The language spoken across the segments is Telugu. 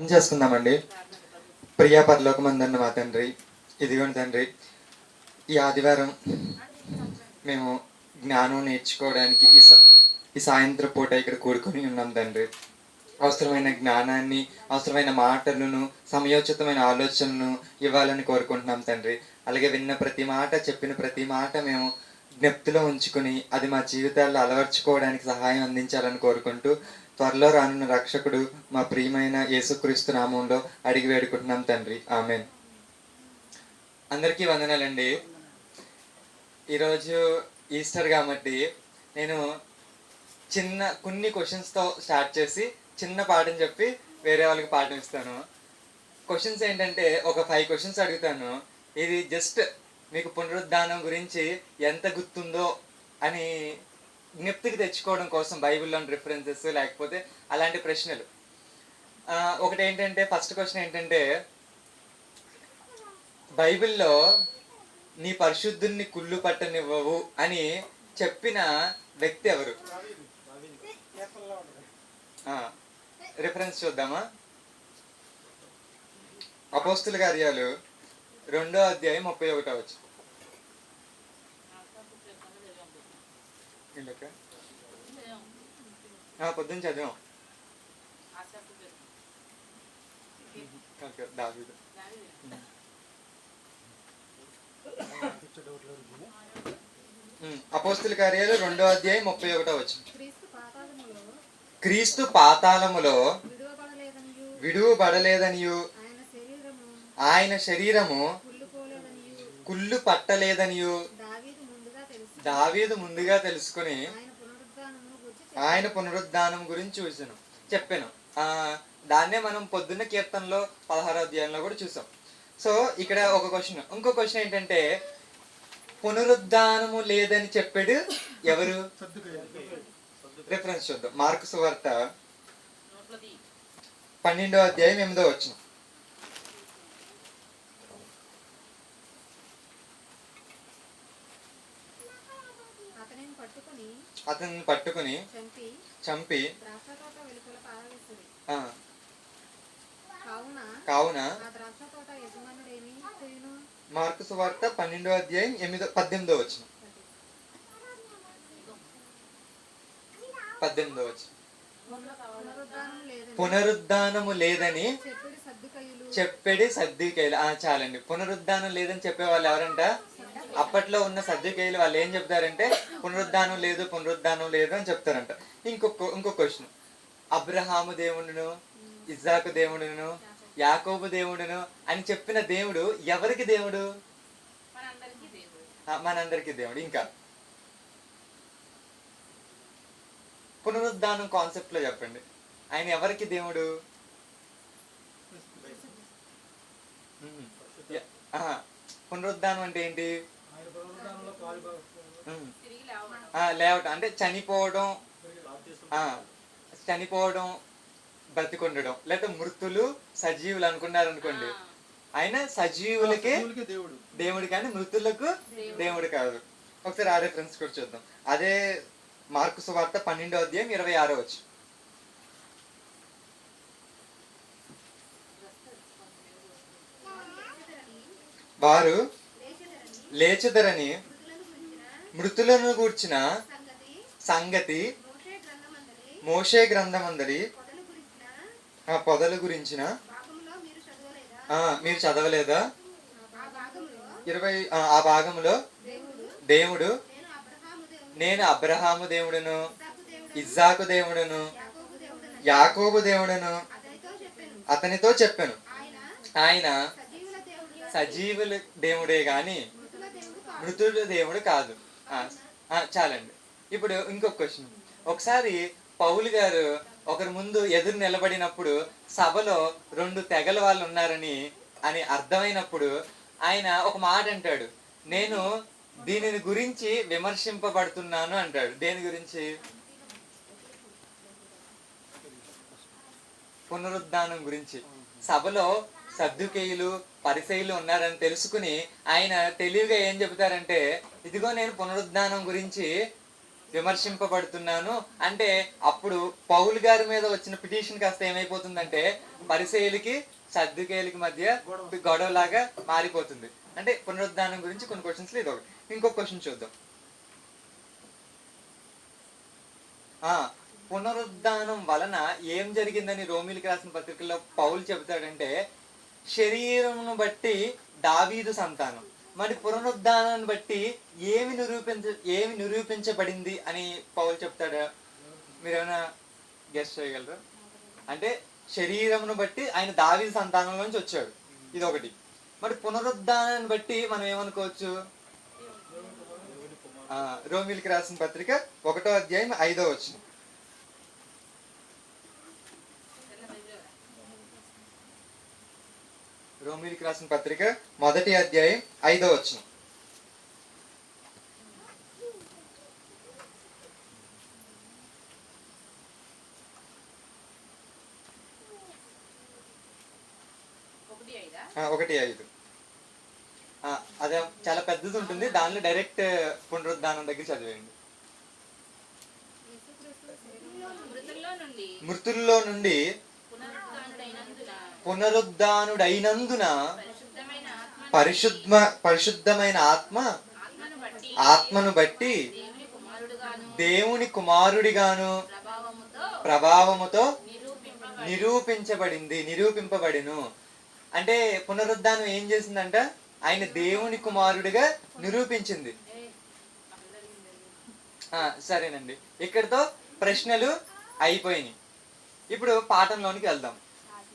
అర్థం చేసుకుందామండి. ప్రియా పరలోకమందన్న మా తండ్రి ఇదిగోండి తండ్రి ఈ ఆదివారం మేము జ్ఞానం నేర్చుకోవడానికి ఈ స- ఈ సాయంత్రం పూట ఇక్కడ కూడుకొని ఉన్నాం తండ్రి. అవసరమైన జ్ఞానాన్ని అవసరమైన మాటలను సమయోచితమైన ఆలోచనలను ఇవ్వాలని కోరుకుంటున్నాం తండ్రి. అలాగే విన్న ప్రతి మాట చెప్పిన ప్రతి మాట మేము జ్ఞప్తిలో ఉంచుకుని అది మా జీవితాల్లో అలవర్చుకోవడానికి సహాయం అందించాలని కోరుకుంటూ త్వరలో రానున్న రక్షకుడు మా ప్రియమైన యేసుక్రీస్తు నామంలో అడిగి వేడుకుంటున్నాం తండ్రి. ఆమెన్. అందరికీ వందనాలండి. ఈరోజు ఈస్టర్ కాబట్టి నేను చిన్న కొన్ని క్వశ్చన్స్తో స్టార్ట్ చేసి చిన్న పాఠం చెప్పి వేరే వాళ్ళకి పాఠం ఇస్తాను. క్వశ్చన్స్ ఏంటంటే ఒక ఫైవ్ క్వశ్చన్స్ అడుగుతాను. ఇది జస్ట్ మీకు పునరుద్ధానం గురించి ఎంత గుర్తుందో అని జ్ఞప్తికి తెచ్చుకోవడం కోసం బైబిల్లోని రిఫరెన్సెస్ లేకపోతే అలాంటి ప్రశ్నలు. ఒకటి ఏంటంటే ఫస్ట్ క్వశ్చన్ ఏంటంటే బైబిల్లో నీ పరిశుద్ధుల్ని కుళ్ళు పట్టనివ్వవు అని చెప్పిన వ్యక్తి ఎవరు? రిఫరెన్స్ చూద్దామా? అపోస్తుల కార్యాలు రెండో అధ్యాయం ముప్పై ఒకటో వచ్చింది ఆ, పొద్దున్న చదివాం. దావీదు. అపోస్తుల కార్యాలు రెండో అధ్యాయం ముప్పై ఒకటో వచ్చు క్రీస్తు పాతాళములో క్రీస్తు పాతాళములో విడువబడలేదనియు. ఆయన శరీరము కుళ్ళు పట్టలేదనియు దావీదు ముందుగా తెలుసుకుని ఆయన పునరుద్ధానం గురించి చూసాను చెప్పాను. దాన్నే మనం పొద్దున్న కీర్తనలో పదహారో అధ్యాయంలో కూడా చూసాం. సో ఇక్కడ ఒక క్వశ్చన్ ఇంకో క్వశ్చన్ ఏంటంటే పునరుద్ధానము లేదని చెప్పాడు ఎవరు? రిఫరెన్స్ చూద్దాం. మార్కు సువార్త పన్నెండో అధ్యాయం ఎనిమిదో వచ్చిన అతనిని పట్టుకుని అతన్ని పట్టుకుని చంపి కావున మార్కు సువార్త పన్నెండో అధ్యాయం ఎనిమిదో పద్దెనిమిదో వచ్చిన పద్దెనిమిదో వచ్చిన పునరుద్ధానము లేదని చెప్పేది సర్దికేయులు ఆ చాలండి. పునరుద్ధానం లేదని చెప్పే వాళ్ళు ఎవరంట? అప్పట్లో ఉన్న సర్దికేయులు వాళ్ళు ఏం చెప్తారంటే పునరుద్ధానం లేదు పునరుద్ధానం లేదు అని చెప్తారంట. ఇంకొక ఇంకొక క్వశ్చన్ అబ్రహాము దేవుడును ఇజ్జాకు దేవుడును యాకోబు దేవుడును అని చెప్పిన దేవుడు ఎవరికి దేవుడు? మనందరికీ దేవుడు. ఇంకా పునరుద్ధానం కాన్సెప్ట్లో చెప్పండి. ఆయన ఎవరికి దేవుడు. పునరుద్ధానం అంటే ఏంటి? లేవటం. అంటే చనిపోవడం ఆ, చనిపోవడం బ్రతికొండడం. లేకపోతే మృతులు సజీవులు అనుకున్నారు అనుకోండి ఆయన సజీవులకే దేవుడు. దేవుడు కానీ మృతులకు దేవుడు. కాదు. ఒకసారి ఆ రిఫరెన్స్ కూడా చూద్దాం. అదే మార్కు సువార్త పన్నెండో అధ్యాయం ఇరవై ఆరో వచ్చు వారు లేచుదరని మృతులను గూర్చిన సంగతి మోషే గ్రంథమందరి ఆ పొదల గురించిన మీరు చదవలేదా? ఇరవై ఆ, భాగంలో దేవుడు నేను అబ్రహాము దేవుడును ఇజ్జాకు దేవుడును యాకోబు దేవుడును అతనితో చెప్పాను. ఆయన సజీవుల దేవుడే కానీ మృతుడు దేవుడు కాదు. చాలండి. ఇప్పుడు ఇంకొక క్వశ్చన్. ఒకసారి పౌలు గారు ఒకరి ముందు ఎదురు నిలబడినప్పుడు సభలో రెండు తెగల వాళ్ళు ఉన్నారని అని అర్థమైనప్పుడు ఆయన ఒక మాట అంటాడు. నేను దీనిని గురించి విమర్శింపబడుతున్నాను అంటాడు. దేని గురించి? పునరుద్ధానం గురించి. సభలో సర్దుకేయులు పరిశైలు ఉన్నారని తెలుసుకుని ఆయన తెలివిగా ఏం చెబుతారంటే ఇదిగో నేను పునరుద్ధానం గురించి విమర్శింపబడుతున్నాను. అంటే అప్పుడు పౌలు గారి మీద వచ్చిన పిటిషన్ కాస్త ఏమైపోతుందంటే పరిశైలికి సర్దుకేలికి మధ్య గొడవలాగా మారిపోతుంది. అంటే పునరుద్ధానం గురించి కొన్ని క్వశ్చన్స్ లేదు ఒకటి ఇంకొక క్వశ్చన్ చూద్దాం. ఆ పునరుద్ధానం వలన ఏం జరిగిందని రోమిలికి రాసిన పత్రికల్లో పౌలు చెబుతాడంటే శరీరమును బట్టి దావీదు సంతానం. మరి పునరుద్ధానాన్ని బట్టి ఏమి నిరూపించ ఏమి నిరూపించబడింది అని పౌలు చెప్తాడా? మీరేమైనా గెస్ట్ చేయగలరా? అంటే శరీరమును బట్టి ఆయన దావీదు సంతానంలోంచి వచ్చాడు. ఇది ఒకటి మరి పునరుద్ధానాన్ని బట్టి మనం ఏమనుకోవచ్చు? రోమిల్కి రాసిన పత్రిక ఒకటో అధ్యాయం ఐదో వచ్చింది రోమిలికి రాసిన పత్రిక మొదటి అధ్యాయం ఐదో వచ్చిన ఒకటి ఐదా? అదే చాలా పెద్దది ఉంటుంది. దానిలో డైరెక్ట్ పునరుద్ధానం దగ్గర చదివేయండి. మృతుల్లో నుండి పునరుద్ధానుడైనందున పరిశుద్ధ పరిశుద్ధమైన ఆత్మ ఆత్మను బట్టి దేవుని కుమారుడుగాను ప్రభావముతో నిరూపించబడింది నిరూపింపబడిను. అంటే పునరుద్ధానం ఏం చేసిందంట? ఆయన దేవుని కుమారుడిగా నిరూపించింది. ఆ, సరేనండి. ఇక్కడితో ప్రశ్నలు అయిపోయినాయి. ఇప్పుడు పాఠంలోనికి వెళ్దాం.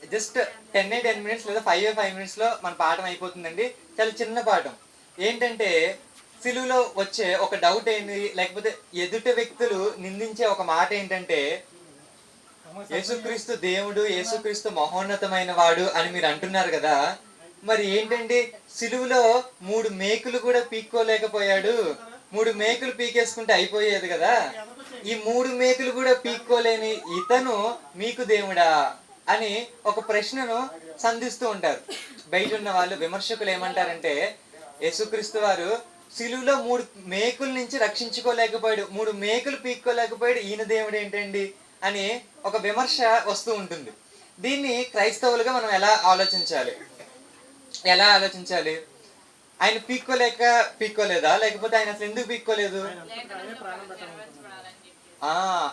జస్ట్ టెన్ ఏ టెన్ మినిట్స్ లేదా ఫైవ్ ఏ ఫైవ్ మినిట్స్లో మన పాఠం అయిపోతుందండి. చాలా చిన్న పాఠం. ఏంటంటే సిలువులో వచ్చే ఒక డౌట్ ఏంటి లేకపోతే ఎదుటి వ్యక్తులు నిందించే ఒక మాట ఏంటంటే యేసుక్రీస్తు దేవుడు యేసుక్రీస్తు మహోన్నతమైన వాడు అని మీరు అంటున్నారు కదా. మరి ఏంటండి? సిలువులో మూడు మేకులు కూడా పీక్కోలేకపోయాడు. మూడు మేకులు పీకేసుకుంటే అయిపోయేది కదా. ఈ మూడు మేకులు కూడా పీక్కోలేని ఇతను మీకు దేవుడా? అని ఒక ప్రశ్నను సంధిస్తూ ఉంటారు. బయట ఉన్న వాళ్ళు విమర్శకులు ఏమంటారంటే యేసుక్రీస్తు వారు సిలువులో మూడు మేకుల నుంచి రక్షించుకోలేకపోయాడు మూడు మేకులు పీక్కోలేకపోయాడు ఈయన దేవుడు ఏంటండి? అని ఒక విమర్శ వస్తూ ఉంటుంది. దీన్ని క్రైస్తవులుగా మనం ఎలా ఆలోచించాలి? ఎలా ఆలోచించాలి? ఆయన పీక్కోలేక పీక్కోలేదా? లేకపోతే ఆయన అసలు ఎందుకు పీక్కోలేదు?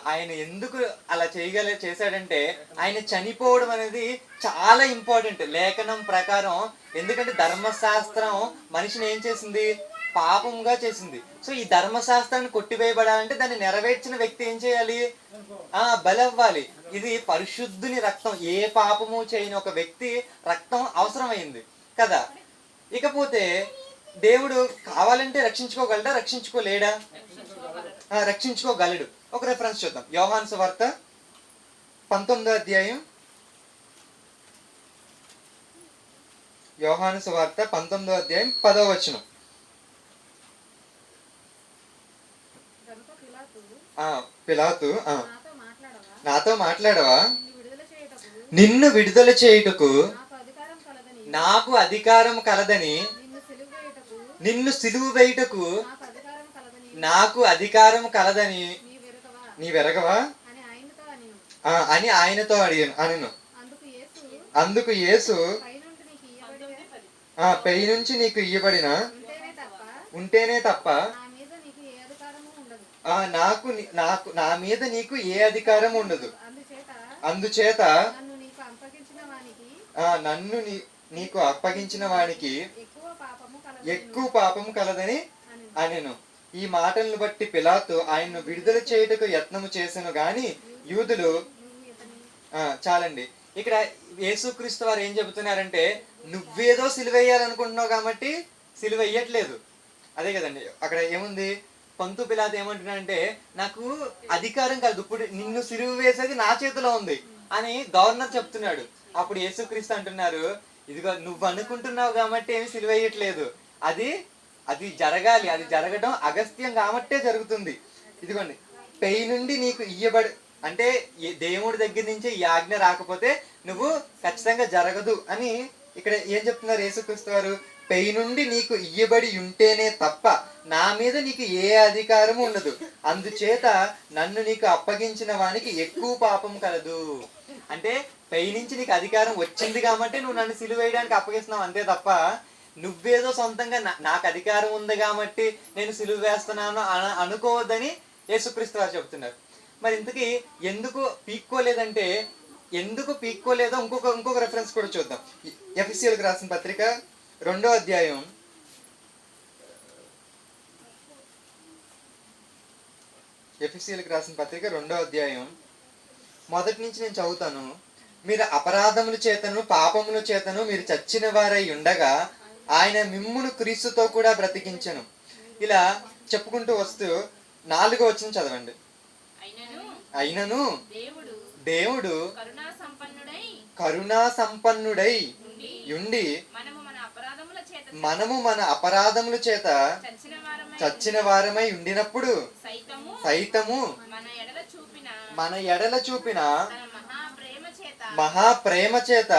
ఆయన ఎందుకు అలా చేయగల చేశాడంటే ఆయన చనిపోవడం అనేది చాలా ఇంపార్టెంట్. లేఖనం ప్రకారం ఎందుకంటే ధర్మశాస్త్రం మనిషిని ఏం చేసింది? పాపంగా చేసింది. సో ఈ ధర్మశాస్త్రాన్ని కొట్టివేయబడాలంటే దాన్ని నెరవేర్చిన వ్యక్తి ఏం చేయాలి? ఆ బలవ్వాలి. ఇది పరిశుద్ధుని రక్తం. ఏ పాపము చేయని ఒక వ్యక్తి రక్తం అవసరమైంది. కదా? ఇకపోతే దేవుడు కావాలంటే రక్షించుకోగలడా? రక్షించుకోలేడా? రక్షించుకోగలడు. ఒక రెఫరెన్స్ చూద్దాం. యోహాన్ సువార్త పంతొమ్మిదో అధ్యాయం. యోహాను సువార్త పంతొమ్మిదో అధ్యాయం పదో వచనం. పిలాతు నాతో మాట్లాడవా? నిన్ను విడుదల చేయుటకు నాకు అధికారం కలదని. నిన్ను సిలువు వేయుటకు నాకు అధికారం కలదని నాకు అధికారం కలదని నీ వెనుకవా నీ వెరగవా అని ఆయనతో అని ఆ, అని ఆయనతో అడిగాను. అనను. అందుకు యేసు ఆ పై నుంచి నీకు ఇయ్యబడిన? ఉంటేనే తప్ప. ఆ నాకు ని- నాకు నా మీద నీకు ఏ అధికారం ఉండదు. అందుచేత అందుచేత నన్ను నీకు అప్పగించిన వానికి ఆ నన్ను నీకు అప్పగించిన వానికి ఎక్కువ పాపము కలదని అని అనెను. ఈ మాటలను బట్టి పిలాతు ఆయన్ను విడుదల చేయుటకు యత్నము చేసెను గాని యూదులు చాలండి. ఇక్కడ యేసుక్రీస్తు వారు ఏం చెబుతున్నారంటే నువ్వేదో సిలువేయాలనుకుంటున్నావు కాబట్టి సిలువేయట్లేదు అదే కదండి అక్కడ ఏముంది? పంతు పిలాత్ ఏమంటున్నాడంటే నాకు అధికారం కాదు ఇప్పుడు నిన్ను సిలువ వేసేది నా చేతిలో ఉంది అని గవర్నర్ చెప్తున్నాడు. అప్పుడు యేసుక్రీస్తు అంటున్నారు ఇదిగో నువ్వు అనుకుంటున్నావు కాబట్టి ఏమి సిలువేయట్లేదు అది అది జరగాలి అది జరగడం అగస్త్యం కాబట్టే జరుగుతుంది. ఇదిగోండి పెయి నుండి నీకు ఇయ్యబడి అంటే దేవుడి దగ్గర నుంచి ఈ ఆజ్ఞ రాకపోతే నువ్వు ఖచ్చితంగా జరగదు అని ఇక్కడ ఏం చెప్తున్నారు యేసుక్రీస్తు వారు? నుండి నీకు ఇయ్యబడి ఉంటేనే తప్ప నా మీద నీకు ఏ అధికారము ఉండదు. అందుచేత నన్ను నీకు అప్పగించిన వానికి ఎక్కువ పాపం కలదు. అంటే పెయి నుంచి నీకు అధికారం వచ్చింది కాబట్టి నువ్వు నన్ను సిలువేయడానికి అప్పగిస్తున్నావు అంతే తప్ప నువ్వేదో సొంతంగా నా- నాకు అధికారం ఉంది కాబట్టి నేను సిలువ వేస్తున్నాను అన- అనుకోవద్దని యేసుక్రీస్తు వారు చెప్తున్నారు మరి ఇంతకీ ఎందుకు పీక్కోలేదంటే ఎందుకు పీక్కోలేదో ఇంకొక ఇంకొక రెఫరెన్స్ కూడా చూద్దాం. ఎఫ్సిఎల్కి రాసిన పత్రిక రెండో అధ్యాయం. ఎఫ్సిఎల్కి రాసిన పత్రిక రెండో అధ్యాయం. మొదటి నుంచి నేను చదువుతాను. మీరు అపరాధముల చేతను పాపముల చేతను మీరు చచ్చిన వారై ఉండగా ఆయన మిమ్మును క్రీస్తుతో కూడా బ్రతికించను. ఇలా చెప్పుకుంటూ వస్తూ నాలుగో వచ్చిన చదవండి. అయినను దేవుడు కరుణా సంపన్నుడై ఉండి మనము మన అపరాధముల చేత చచ్చిన వారమై ఉండినప్పుడు సైతము మన ఎడల చూపిన మన ఎడల చూపిన తన మహా ప్రేమ చేత మహా ప్రేమ చేత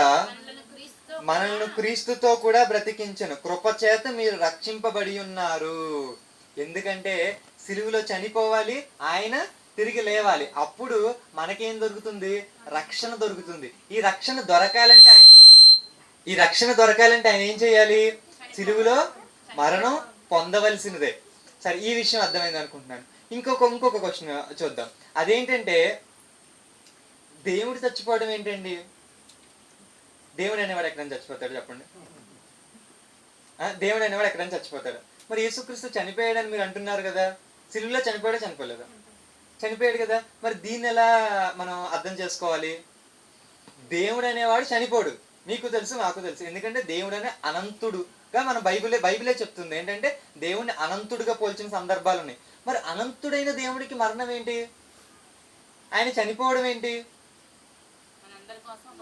మనల్ని క్రీస్తుతో కూడా బ్రతికించను. కృప చేత మీరు రక్షింపబడి ఉన్నారు. ఎందుకంటే సిలువులో చనిపోవాలి ఆయన తిరిగి లేవాలి. అప్పుడు మనకేం దొరుకుతుంది? రక్షణ దొరుకుతుంది. ఈ రక్షణ దొరకాలంటే ఈ రక్షణ దొరకాలంటే ఆయన ఏం చేయాలి? సిలువులో మరణం పొందవలసినదే. సరే ఈ విషయం అర్థమైంది అనుకుంటున్నాను. ఇంకొక ఇంకొక క్వశ్చన్ చూద్దాం. అదేంటంటే దేవుడు చచ్చిపోవడం ఏంటండి? దేవుడు అనేవాడు ఎక్కడైనా చచ్చిపోతాడు చెప్పండి? ఆ, దేవుడు అనేవాడు ఎక్కడైనా చచ్చిపోతాడు. మరి యేసుక్రీస్తు చనిపోయాడని మీరు అంటున్నారు కదా? సిలువులో చనిపోయాడు చనిపోలేదు? చనిపోయాడు కదా. మరి దీన్ని ఎలా మనం అర్థం చేసుకోవాలి? దేవుడు అనేవాడు చనిపోడు. మీకు తెలుసు మాకు తెలుసు. ఎందుకంటే దేవుడు అనే అనంతుడుగా మన బైబిలే బైబిలే చెప్తుంది. ఏంటంటే దేవుడిని అనంతుడుగా పోల్చిన సందర్భాలు ఉన్నాయి. మరి అనంతుడైన దేవుడికి మరణం ఏంటి? ఆయన చనిపోవడం ఏంటి? కోసం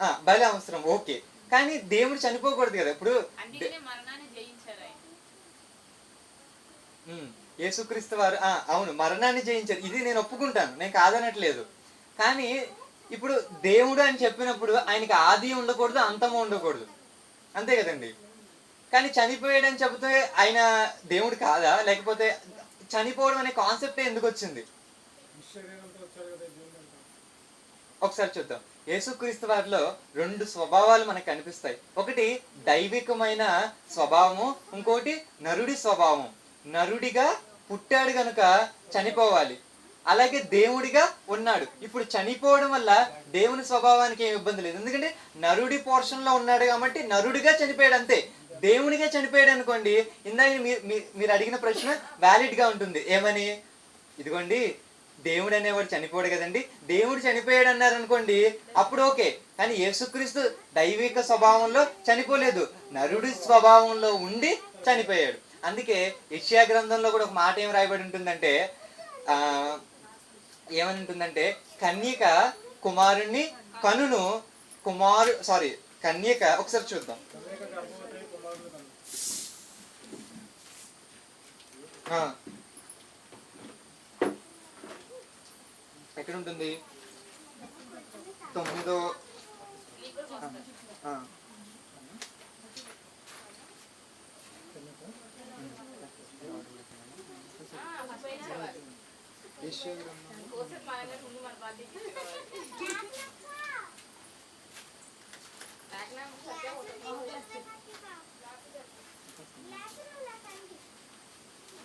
బల అవసరం ఆ, బలి అవసరం ఓకే. కానీ దేవుడు చనిపోకూడదు కదా ఇప్పుడు అందుకనే మరణాన్ని జయించారు ఆయన. ఉమ్, యేసుక్రీస్తు వారు ఆ, అవును మరణాన్ని జయించారు. ఇది నేను ఒప్పుకుంటాను నేను కాదనట్లేదు. కానీ ఇప్పుడు దేవుడు అని చెప్పినప్పుడు ఆయనకి ఆది ఉండకూడదు అంతము ఉండకూడదు. అంతే కదండి. కానీ చనిపోయాడని చెబితే ఆయన దేవుడు కాదా? లేకపోతే చనిపోవడం అనే కాన్సెప్టే ఎందుకు వచ్చింది? ఒకసారి చూద్దాం. యేసుక్రీస్తు వారిలో రెండు స్వభావాలు మనకు కనిపిస్తాయి. ఒకటి దైవికమైన స్వభావము ఇంకోటి నరుడి స్వభావం. నరుడిగా పుట్టాడు గనుక చనిపోవాలి. అలాగే దేవుడిగా ఉన్నాడు. ఇప్పుడు చనిపోవడం వల్ల దేవుని స్వభావానికి ఏమి ఇబ్బంది లేదు. ఎందుకంటే నరుడి పోర్షన్లో ఉన్నాడు కాబట్టి నరుడిగా చనిపోయాడు అంతే. దేవునిగా చనిపోయాడు అనుకోండి ఇందాక మీ- మీరు అడిగిన ప్రశ్న వ్యాలిడ్గా ఉంటుంది. ఏమని? ఇదిగోండి దేవుడు అనేవాడు చనిపోడు కదండి. దేవుడు చనిపోయాడు అన్నారు అనుకోండి అప్పుడు ఓకే. కానీ యేసుక్రీస్తు దైవిక స్వభావంలో చనిపోలేదు. నరుడి స్వభావంలో ఉండి చనిపోయాడు. అందుకే యెషయా గ్రంథంలో కూడా ఒక మాట ఏం రాయబడి ఉంటుందంటే ఆ ఏమని ఉంటుందంటే కన్యక కుమారుణ్ణి కనును కుమారు సారీ కన్యక ఒకసారి చూద్దాం. ఆ. ఎక్కడ ఉంటుంది తొమ్మిదో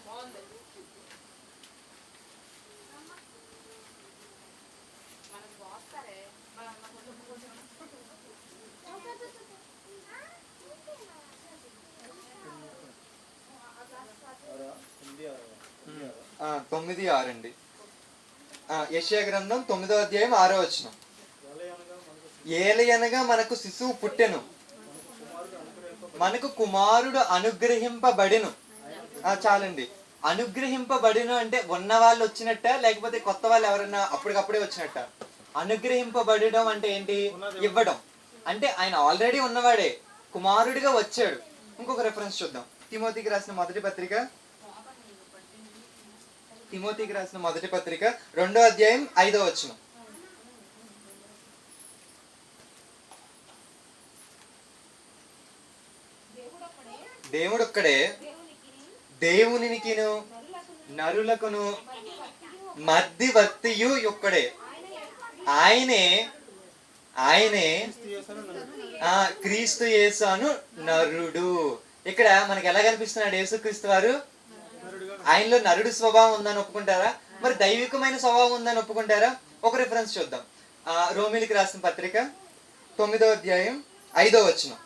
బాగుంది మనకు పోస్తారే మన అన్న కొంచెం కొంచెం ఆ, తొమ్మిది ఆరు అండి యశయ గ్రంథం తొమ్మిదో అధ్యాయం ఆరో వచనం. ఏలయనగా మనకు శిశువు పుట్టెను. మనకు కుమారుడు అనుగ్రహింపబడిను. చాలండి. అనుగ్రహింపబడిను అంటే ఉన్న వాళ్ళు వచ్చినట్ట లేకపోతే కొత్త వాళ్ళు ఎవరైనా అప్పటికప్పుడే వచ్చినట్ట? అనుగ్రహింపబడడం అంటే ఏంటి? ఇవ్వడం. అంటే ఆయన ఆల్రెడీ ఉన్నవాడే. కుమారుడిగా వచ్చాడు. ఇంకొక రెఫరెన్స్ చూద్దాం. తిమోతికి రాసిన మొదటి పత్రిక తిమోతికి రాసిన మొదటి పత్రిక రెండో అధ్యాయం ఐదో వచ్చిన దేవుడు ఒక్కడే దేవునికిను నరులకును మధ్యవర్తియు ఒక్కడే. ఆయనే ఆయనే ఆ క్రీస్తు యేసు అను నరుడు. ఇక్కడ మనకి ఎలా కనిపిస్తున్నాడు యేసుక్రీస్తు వారు? ఆయనలో నరుడు స్వభావం ఉందని ఒప్పుకుంటారా? మరి దైవికమైన స్వభావం ఉందని ఒప్పుకుంటారా? ఒక రిఫరెన్స్ చూద్దాం. ఆ రోమిలికి రాసిన పత్రిక తొమ్మిదో అధ్యాయం ఐదో వచనం.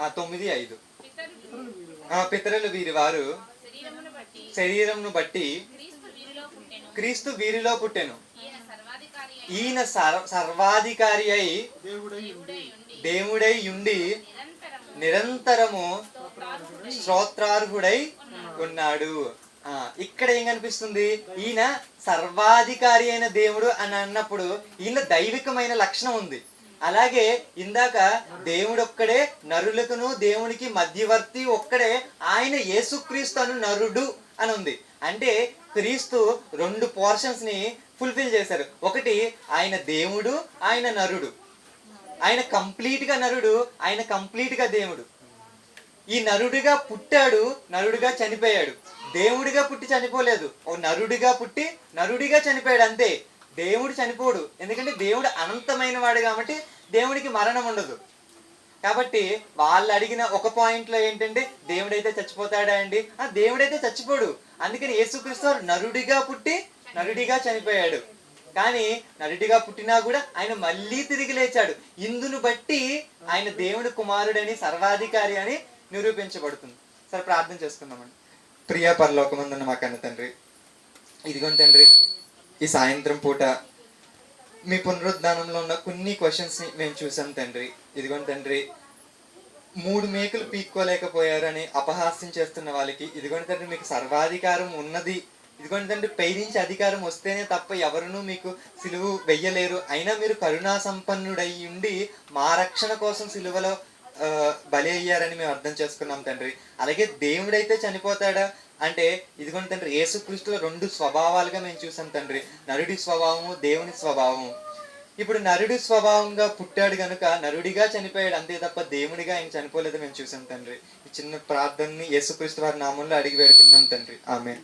ఆ తొమ్మిది ఐదు. పితరులు ఆ పితరులు వీరి వారు శరీరంను బట్టి క్రీస్తు వీరిలో పుట్టెను. క్రీస్తు వీరిలో పుట్టెను ఈయన సర్వాధికారి అయి దేవుడై ఉండి నిరంతరము శ్రోత్రార్హుడై ఉన్నాడు. ఆ ఇక్కడ ఏం కనిపిస్తుంది? ఈయన సర్వాధికారి అయిన దేవుడు అని అన్నప్పుడు ఈయన దైవికమైన లక్షణం ఉంది. అలాగే ఇందాక దేవుడు ఒక్కడే నరులకును దేవునికి మధ్యవర్తి ఒక్కడే ఆయన యేసుక్రీస్తు అను నరుడు అని ఉంది. అంటే క్రీస్తు రెండు పోర్షన్స్ని ఫుల్ఫిల్ చేశారు. ఒకటి ఆయన దేవుడు ఆయన నరుడు. ఆయన కంప్లీట్గా నరుడు ఆయన కంప్లీట్గా దేవుడు. ఈ నరుడిగా పుట్టాడు నరుడిగా చనిపోయాడు. దేవుడిగా పుట్టి చనిపోలేదు. ఓ నరుడిగా పుట్టి నరుడిగా చనిపోయాడు అంతే. దేవుడు చనిపోడు. ఎందుకంటే దేవుడు అనంతమైన వాడు కాబట్టి దేవుడికి మరణం ఉండదు. కాబట్టి వాళ్ళు అడిగిన ఒక పాయింట్లో ఏంటంటే దేవుడైతే చచ్చిపోతాడా అండి? ఆ దేవుడైతే చచ్చిపోడు. అందుకని యేసుక్రీస్తు నరుడిగా పుట్టి నరుడిగా చనిపోయాడు. కానీ నటుడిగా పుట్టినా కూడా ఆయన మళ్ళీ తిరిగి లేచాడు. ఇందును బట్టి ఆయన దేవుడు కుమారుడని సర్వాధికారి అని నిరూపించబడుతుంది. సరే ప్రార్థన చేసుకుందామండి. ప్రియా పరలోకమందున్న మా కన్న తండ్రి ఇదిగోండి తండ్రి ఈ సాయంత్రం పూట మీ పునరుద్ధానంలో ఉన్న కొన్ని క్వశ్చన్స్ని మేము చూసాం తండ్రి. ఇదిగోండి తండ్రి మూడు మేకలు పీక్కోలేకపోయారని అపహాస్యం చేస్తున్న వాళ్ళకి ఇదిగోండి తండ్రి మీకు సర్వాధికారం ఉన్నది ఇదిగోండి తండ్రి పైనుంచి అధికారం వస్తేనే తప్ప ఎవరునూ మీకు సిలువు వెయ్యలేరు. అయినా మీరు కరుణా సంపన్నుడై ఉండి మా రక్షణ కోసం సిలువలో బలి అయ్యారని మేము అర్థం చేసుకున్నాం తండ్రి. అలాగే దేవుడైతే చనిపోతాడా? అంటే ఇదిగోండి తండ్రి యేసుక్రీస్తులో రెండు స్వభావాలుగా మేము చూసాం తండ్రి. నరుడి స్వభావము దేవుని స్వభావము. ఇప్పుడు నరుడి స్వభావంగా పుట్టాడు గనుక నరుడిగా చనిపోయాడు అంతే తప్ప దేవుడిగా ఆయన చనిపోలేదు మేము చూసాం తండ్రి. ఈ చిన్న ప్రార్థనని యేసుక్రీస్తు వారి నామంలో అడిగి వేడుకుంటున్నాం తండ్రి. ఆమె